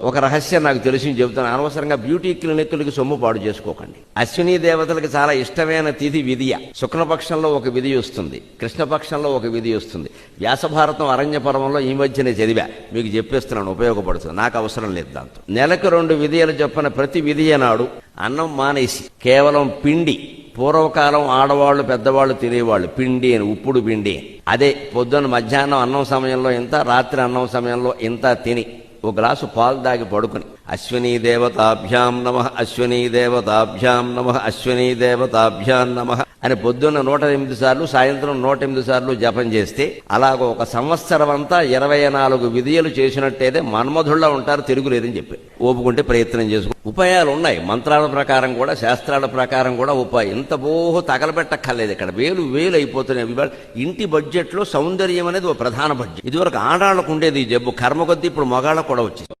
ఒక రహస్యం నాకు తెలిసి చెబుతాను. అనవసరంగా బ్యూటీ క్లినిక్లకి సొమ్ము పాడు చేసుకోకండి. అశ్విని దేవతలకు చాలా ఇష్టమైన తిథి విధియ. శుక్లపక్షంలో ఒక విధి వస్తుంది. కృష్ణపక్షంలో ఒక విధి వస్తుంది. వ్యాసభారతం అరణ్య పర్వంలో ఈ మధ్యనే చదివా. మీకు చెప్పేస్తున్నాను ఉపయోగపడుతుంది. నాకు అవసరం లేదు దాంతో. నెలకు రెండు విధియలు చెప్పిన ప్రతి విధియ నాడు అన్నం మానేసి కేవలం పిండి పూర్వకాలం ఆడవాళ్ళు పెద్దవాళ్ళు తినేవాళ్ళు పిండి అని ఉప్పుడు పిండి అదే పొద్దున్న మధ్యాహ్నం అన్నం సమయంలో ఇంత రాత్రి అన్నం సమయంలో ఇంత తిని. ఓ గ్లాసు పాలు దాగి పడుకుని. అశ్వినీ దేవతాభ్యాం నమ అశ్వినీ దేవతాభ్యాం నమ అశ్వినీ దేవతాభ్యాం నమ అని పొద్దున్న నూట ఎనిమిది సార్లు సాయంత్రం నూట ఎనిమిది సార్లు జపం చేస్తే అలాగ ఒక సంవత్సరం అంతా ఇరవై నాలుగు విధియలు చేసినట్టయితే మన్మధుళ్ళ ఉంటారు తిరుగులేదని చెప్పి ఓపుకుంటే ప్రయత్నం చేసుకో. ఉపాయాలు ఉన్నాయి. మంత్రాల ప్రకారం కూడా శాస్త్రాల ప్రకారం కూడా ఉపాయం. ఇంత బోహో తగలబెట్టక్కర్లేదు ఇక్కడ. వేలు వేలు అయిపోతున్నాయి. ఇంటి బడ్జెట్లో సౌందర్యం అనేది ఒక ప్రధాన బడ్జెట్. ఇదివరకు ఆడాళ్ళకు ఉండేది ఈ జబ్బు. కర్మ కొద్దీ ఇప్పుడు మగాళ్ళకు కూడా వచ్చింది.